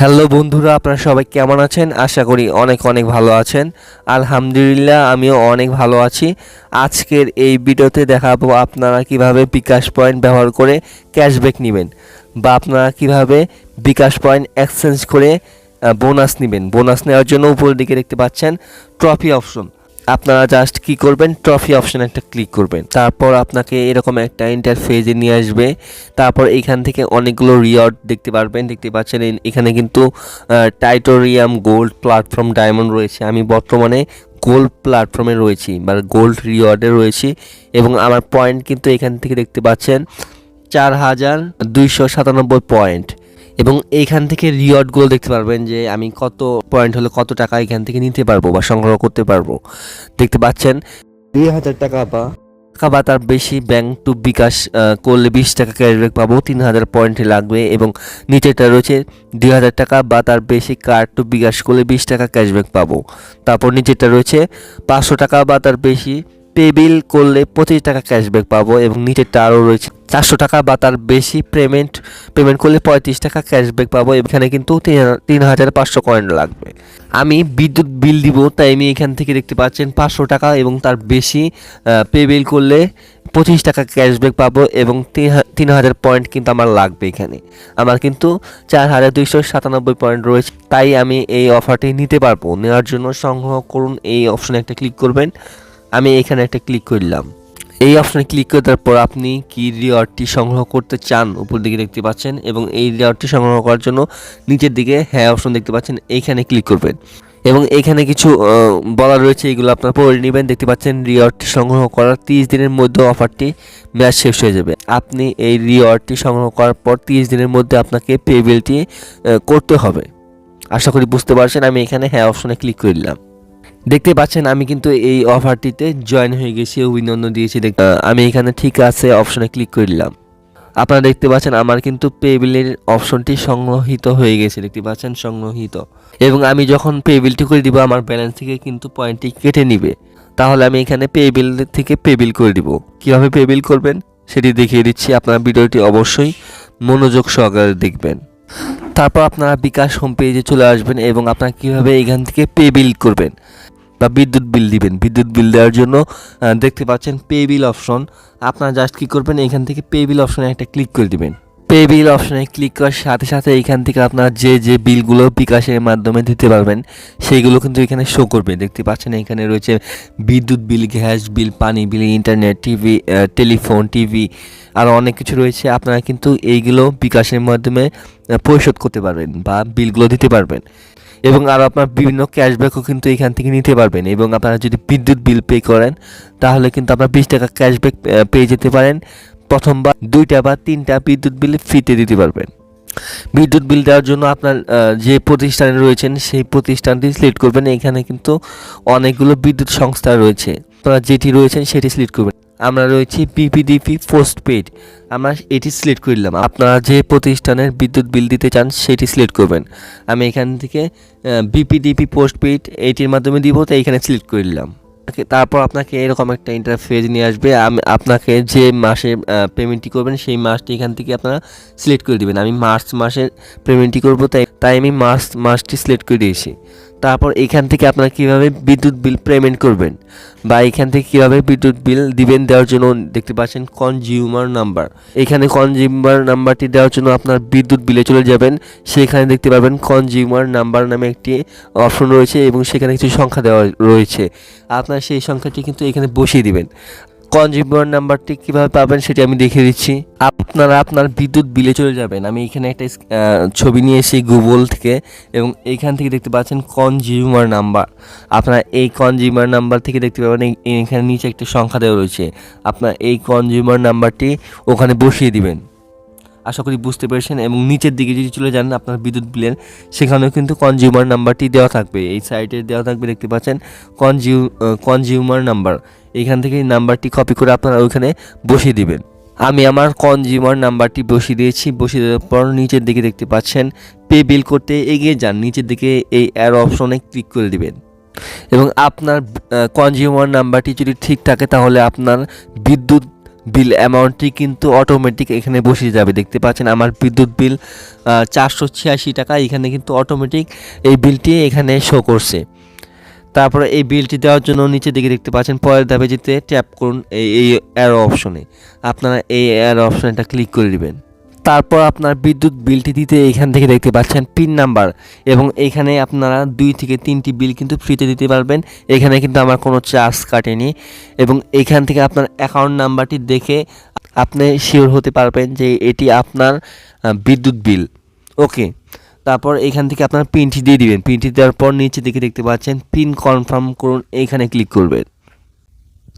Hello বন্ধুরা, আপনারা সবাই কেমন আছেন? আশা করি অনেক অনেক ভালো আছেন। আলহামদুলিল্লাহ, আমিও অনেক ভালো আছি। আজকের এই ভিডিওতে দেখাবো আপনারা কীভাবে বিকাশ পয়েন্ট ব্যবহার করে ক্যাশব্যাক নেবেন বা আপনারা কীভাবে বিকাশ পয়েন্ট এক্সচেঞ্জ করে বোনাস নেবেন। বোনাস নেওয়ার জন্য উপরের দিকে দেখতে পাচ্ছেন, ট্রফি অপশন। আপনারা জাস্ট কি করবেন? ট্রফি অপশন একটা ক্লিক করবেন। তারপর আপনাকে এরকম একটা ইন্টারফেজে নিয়ে আসবে। তারপর এখান থেকে অনেকগুলো রিওয়ার্ড দেখতে পারবেন। দেখতে পাচ্ছেন এখানে কিন্তু টাইটোরিয়াম গোল্ড প্ল্যাটফর্ম ডায়মন্ড রয়েছে। আমি বর্তমানে গোল্ড প্ল্যাটফর্মে রয়েছি বা গোল্ড রিওয়ার্ডে রয়েছি। এবং আমার পয়েন্ট কিন্তু এখান থেকে দেখতে পাচ্ছেন, চার হাজার দুইশো সাতানব্বই পয়েন্ট এবং এইখান থেকে রিওয়ার্ডগুলো দেখতে পারবেন যে আমি কত পয়েন্ট হলে কত টাকা এখান থেকে নিতে পারব বা সংগ্রহ করতে পারব। দেখতে পাচ্ছেন? দুই হাজার টাকা বা। টাকা বা তার বেশি ব্যাংক টু বিকাশ করলে বিশ টাকা ক্যাশব্যাক পাবো তিন হাজার পয়েন্ট লাগবে এবং নিচেরটা রয়েছে দুই হাজার টাকা বা তার বেশি কার্ড টু বিকাশ করলে বিশ টাকা ক্যাশব্যাক পাবো। তারপর নিচেরটা রয়েছে পাঁচশো টাকা বা তার বেশি পে বিল করলে পঁচিশ টাকা ক্যাশব্যাক পাবো এবং নিচেরটা আরও রয়েছে চারশো টাকা বা তার বেশি পেমেন্ট পেমেন্ট করলে পঁয়ত্রিশ টাকা ক্যাশব্যাক পাবো। এখানে কিন্তু তিন- হাজার পাঁচশো কয়েন লাগবে। আমি বিদ্যুৎ বিল দিব, তাই আমি এখান থেকে দেখতে পাচ্ছেন পাঁচশো টাকা এবং তার বেশি পে বিল করলে পঁচিশ টাকা ক্যাশব্যাক পাবো এবং তিন হাজার পয়েন্ট কিন্তু আমার লাগবে এখানে। আমার কিন্তু চার হাজার দুইশো সাতানব্বই পয়েন্ট রয়েছে, তাই আমি এই অফারটি নিতে পারব। নেওয়ার জন্য সংগ্রহ করুন, এই অপশনে একটা ক্লিক করবেন। আমি এখানে একটা ক্লিক করলাম। এই অপশনে ক্লিক করে দেওয়ার পর আপনি কি রিওয়ার্ডটি সংগ্রহ করতে চান উপর দিকে দেখতে পাচ্ছেন এবং এই রিওয়ার্ডটি সংগ্রহ করার জন্য নিচের দিকে হ্যাঁ অপশন দেখতে পাচ্ছেন এইখানে ক্লিক করবেন। এবং এখানে কিছু বলা রয়েছে, এগুলো আপনার পড়ে নেবেন। দেখতে পাচ্ছেন রিওয়ার্ডটি সংগ্রহ করার তিরিশ দিনের মধ্যে অফারটি ম্যাচ শেষ হয়ে যাবে। আপনি এই রিওয়ার্ডটি সংগ্রহ করার পর তিরিশ দিনের মধ্যে আপনাকে পে বিলটি করতে হবে। আশা করি বুঝতে পারছেন, আমি এখানে হ্যাঁ অপশনে ক্লিক করলাম দেখতে পাচ্ছেন, আমি কিন্তু এই অফারটিতে জয়েন হয়ে গেছি, অভিনন্দন দিয়েছি আমি এখানে ঠিক আছে অপশনে ক্লিক করলাম আপনারা দেখতে পাচ্ছেন, আমার কিন্তু পেবিলের অপশনটি সংগ্রহিত হয়ে গেছে, দেখতে পাচ্ছেন, সংগ্রহিত। এবং আমি যখন পেবিলটি করে দিব, আমার ব্যালেন্স থেকে কিন্তু পয়েন্টটি কেটে নিবে। তাহলে আমি এখানে পেবিল থেকে পেবিল করে দিব। কীভাবে পেবিল করবেন, সেটি দেখিয়ে দিচ্ছি। আপনারা ভিডিওটি অবশ্যই মনোযোগ সহকারে দেখবেন। তারপর আপনারা বিকাশ হোম পেজে চলে আসবেন এবং আপনারা কীভাবে এখান থেকে পে বিল করবেন বা বিদ্যুৎ বিল দিবেন। বিদ্যুৎ বিল দেওয়ার জন্য দেখতে পাচ্ছেন পে বিল অপশন আপনারা জাস্ট কী করবেন, এখান থেকে পে বিল অপশনে একটা ক্লিক করে দিবেন। পে বিল অপশনে ক্লিক করার সাথে সাথে এখান থেকে আপনার যে যে বিলগুলো বিকাশের মাধ্যমে দিতে পারবেন, সেইগুলো কিন্তু এখানে শো করবে। দেখতে পাচ্ছেন এখানে রয়েছে বিদ্যুৎ বিল, গ্যাস বিল, পানি bill internet TV telephone TV আরও অনেক কিছু রয়েছে। আপনারা কিন্তু এইগুলো বিকাশের মাধ্যমে পরিশোধ করতে পারবেন বা বিলগুলো দিতে পারবেন। এবং আরও আপনার বিভিন্ন ক্যাশব্যাকও কিন্তু এখান থেকে নিতে পারবেন। এবং আপনারা যদি বিদ্যুৎ বিল পে করেন, তাহলে কিন্তু আপনার বিশ টাকা ক্যাশব্যাক পেয়ে যেতে পারেন। প্রথমবার দুইটা বা তিনটা বিদ্যুৎ বিল ফ্রিতে দিতে পারবেন। বিদ্যুৎ বিল দেওয়ার জন্য আপনার যে প্রতিষ্ঠানে রয়েছেন সেই প্রতিষ্ঠানটি সিলেক্ট করবেন। এখানে কিন্তু অনেকগুলো বিদ্যুৎ সংস্থা রয়েছে। আপনারা যেটি রয়েছেন সেটি সিলেক্ট করবেন। আমরা রয়েছি বিপিডিপি পোস্ট পেড আমরা এটি সিলেক্ট করলাম আপনারা যে প্রতিষ্ঠানের বিদ্যুৎ বিল দিতে চান সেটি সিলেক্ট করবেন। আমি এখান থেকে বিপিডিপি পোস্ট পেড এইটির মাধ্যমে দিব, তো এইখানে সিলেক্ট করলাম তারপর আপনাকে এরকম একটা ইন্টারফেস নিয়ে আসবে। আমি আপনাকে যে মাসে পেমেন্টটি করবেন, সেই মাসটি এখান থেকে আপনারা সিলেক্ট করে দেবেন। আমি মার্চ মাসের পেমেন্টটি করব, তাই তাই আমি মার্চ মাসটি সিলেক্ট করে দিয়েছি। তারপর এখান থেকে আপনারা কীভাবে বিদ্যুৎ বিল পেমেন্ট করবেন? বা এখান থেকে কীভাবে বিদ্যুৎ বিল দিবেন দেওয়ার জন্য দেখতে পাচ্ছেন কনজিউমার নাম্বার এখানে কনজিউমার নাম্বারটি দেওয়ার জন্য আপনার বিদ্যুৎ বিলে চলে যাবেন। সেখানে দেখতে পাবেন কনজিউমার নাম্বার নামে একটি অপশন রয়েছে এবং সেখানে কিছু সংখ্যা দেওয়া রয়েছে। আপনার সেই সংখ্যাটি কিন্তু এখানে বসিয়ে দিবেন। কনজিউমার নাম্বারটি কীভাবে পাবেন সেটি আমি দেখিয়ে দিচ্ছি। আপনারা আপনার বিদ্যুৎ বিলে চলে যাবেন। আমি এখানে একটা ছবি নিয়ে এসেছি গুগল থেকে এবং এইখান থেকে দেখতে পাচ্ছেন কনজিউমার নাম্বার। আপনার এই কনজিউমার নাম্বার থেকে দেখতে পাবেন এখানে নিচে একটি সংখ্যা দেওয়া রয়েছে। আপনার এই কনজিউমার নাম্বারটি ওখানে বসিয়ে দিবেন। আশা করি বুঝতে পেরেছেন এবং নিচের দিকে যদি চলে যান আপনার বিদ্যুৎ বিলের, সেখানেও কিন্তু কনজিউমার নাম্বারটি দেওয়া থাকবে। এই সাইটে দেওয়া থাকবে দেখতে পাচ্ছেন কনজিউ কনজিউমার নাম্বার। এখান থেকে নাম্বারটি কপি করে আপনারা ওইখানে বসিয়ে দিবেন। আমি আমার কনজিউমার নাম্বারটি বসিয়ে দিয়েছি, বসিয়ে দেওয়ার পর নিচের দিকে দেখতে পাচ্ছেন পে বিল করতে এগিয়ে যান। নিচের দিকে এই অ্যারো অপশনে ক্লিক করে দিবেন। এবং আপনার কনজিউমার নাম্বারটি যদি ঠিক থাকে তাহলে আপনার বিদ্যুৎ বিল অ্যামাউন্টটি কিন্তু অটোমেটিক এখানে বসে যাবে। দেখতে পাচ্ছেন আমার বিদ্যুৎ বিল চারশো ছিয়াশি টাকা, এখানে কিন্তু অটোমেটিক এই বিলটি এখানে শো করছে। তারপরে এই বিলটি দেওয়ার জন্য নিচে দিকে দেখতে পাচ্ছেন, পরের ধাপে যেতে ট্যাপ করুন এই এই অ্যারো অপশনে আপনারা এই অ্যারো অপশনটা ক্লিক করে দিবেন তারপর আপনার বিদ্যুৎ বিলটি দিতে এখান থেকে দেখতে পাচ্ছেন পিন নাম্বার এবং এখানে আপনারা দুই থেকে তিনটি বিল কিন্তু ফ্রিতে দিতে পারবেন। এখানে কিন্তু আমার কোনো চার্জ কাটেনি এবং এখান থেকে আপনার অ্যাকাউন্ট নাম্বারটি দেখে আপনি শিওর হতে পারবেন যে এটি আপনার বিদ্যুৎ বিল। ওকে তারপর এখান থেকে আপনার পিনটি দিয়ে দিবেন। পিনটি দেওয়ার পর নিচে দিকে দেখতে পাচ্ছেন পিন কনফার্ম করুন এইখানে ক্লিক করবেন।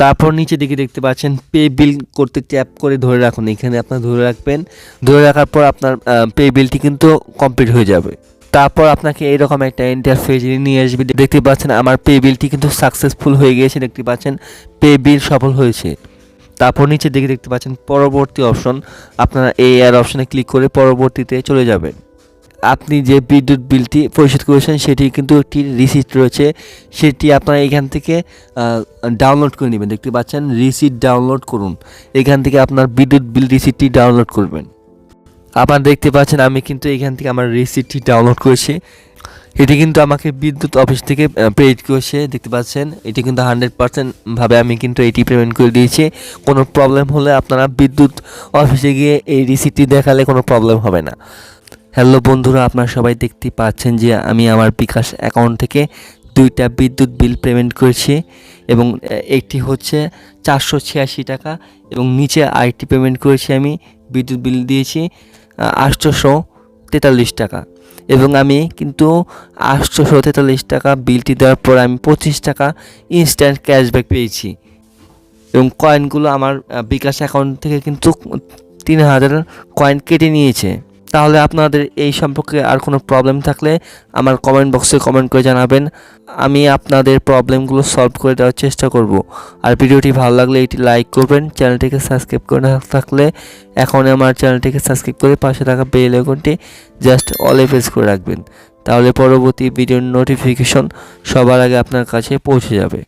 তারপর নিচে দিকে দেখতে পাচ্ছেন পে বিল করতে ট্যাপ করে ধরে রাখুন। এখানে আপনার ধরে রাখবেন। ধরে রাখার পর আপনার পে বিলটি কিন্তু কমপ্লিট হয়ে যাবে। তারপর আপনাকে এরকম একটা ইন্টারফেস নিয়ে আসবে। দেখতে পাচ্ছেন আমার পে বিলটি কিন্তু সাকসেসফুল হয়ে গিয়েছে। দেখতে পাচ্ছেন পে বিল সফল হয়েছে। তারপর নিচে দিকে দেখতে পাচ্ছেন পরবর্তী অপশন আপনারা এই আর অপশনে ক্লিক করে পরবর্তীতে চলে যাবেন। আপনি যে বিদ্যুৎ বিলটি পরিশোধ করেছেন, সেটি কিন্তু একটি রিসিট রয়েছে। সেটি আপনারা এখান থেকে ডাউনলোড করে নেবেন। দেখতে পাচ্ছেন রিসিট ডাউনলোড করুন। এখান থেকে আপনার বিদ্যুৎ বিল রিসিটটি ডাউনলোড করবেন। আপনারা দেখতে পাচ্ছেন, আমি কিন্তু এখান থেকে আমার রিসিটটি ডাউনলোড করেছি। এটি কিন্তু আমাকে বিদ্যুৎ অফিস থেকে পেড করেছে। দেখতে পাচ্ছেন, এটি কিন্তু হান্ড্রেড পার্সেন্ট ভাবে আমি কিন্তু এটি পেমেন্ট করে দিয়েছি। কোনো প্রবলেম হলে আপনারা বিদ্যুৎ অফিসে গিয়ে এই রিসিটটি দেখালে কোনো প্রবলেম হবে না। হ্যালো বন্ধুরা, আপনারা সবাই দেখতে পাচ্ছেন যে আমি আমার বিকাশ অ্যাকাউন্ট থেকে দুইটা বিদ্যুৎ বিল পেমেন্ট করেছি এবং একটি হচ্ছে চারশো ছিয়াশি টাকা এবং নিচে আরেকটি পেমেন্ট করেছি আমি, বিদ্যুৎ বিল দিয়েছি আটশোশো তেতাল্লিশ টাকা। এবং আমি কিন্তু আটশোশো তেতাল্লিশ টাকা বিলটি দেওয়ার পর আমি পঁচিশ টাকা ইনস্ট্যান্ট ক্যাশব্যাক পেয়েছি। এবং কয়েনগুলো আমার বিকাশ অ্যাকাউন্ট থেকে কিন্তু তিন হাজার কয়েন কেটে নিয়েছে। তাহলে আপনাদের এই সম্পর্কে আর কোনো প্রবলেম থাকলে আমার কমেন্ট বক্সে কমেন্ট করে জানাবেন। আমি আপনাদের প্রবলেমগুলো সলভ করে দেওয়ার চেষ্টা করব। আর ভিডিওটি ভালো লাগলে এটি লাইক করবেন চ্যানেলটিকে সাবস্ক্রাইব করে না থাকলে এখন আমার চ্যানেলটিকে সাবস্ক্রাইব করে পাশে থাকা বেল আইকনটি জাস্ট অলে প্রেস করে রাখবেন। তাহলে পরবর্তী ভিডিওর নোটিফিকেশন সবার আগে আপনার কাছে পৌঁছে যাবে।